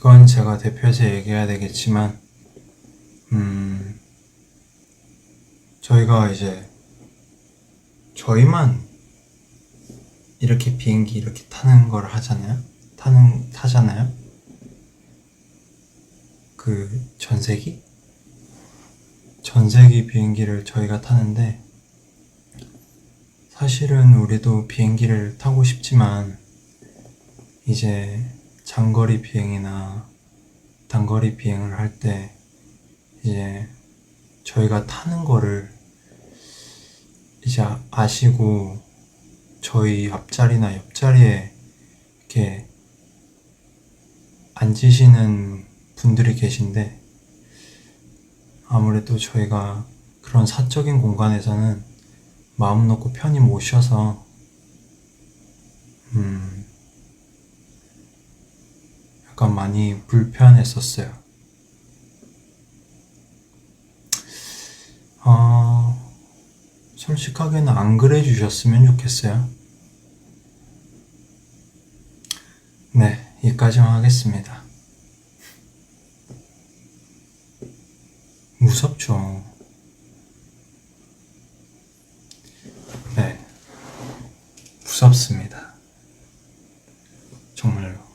이건 제가 대표해서 얘기해야 되겠지만, 음, 저희가 이제, 저희만 이렇게 비행기 이렇게 타는 걸 하잖아요? 타는, 타잖아요? 그, 전세기? 전세기 비행기를 저희가 타는데, 사실은 우리도 비행기를 타고 싶지만, 이제 장거리 비행이나 단거리 비행을 할 때 이제 저희가 타는 거를 이제 아- 아시고 저희 앞자리나 옆자리에 이렇게 앉으시는 분들이 계신데 아무래도 저희가 그런 사적인 공간에서는 마음 놓고 편히 못 쉬어서 음 약간 많이 불편했었어요. 어, 솔직하게는 안 그래 주셨으면 좋겠어요. 네, 여기까지만 하겠습니다. 무섭죠. 네, 무섭습니다. 정말로.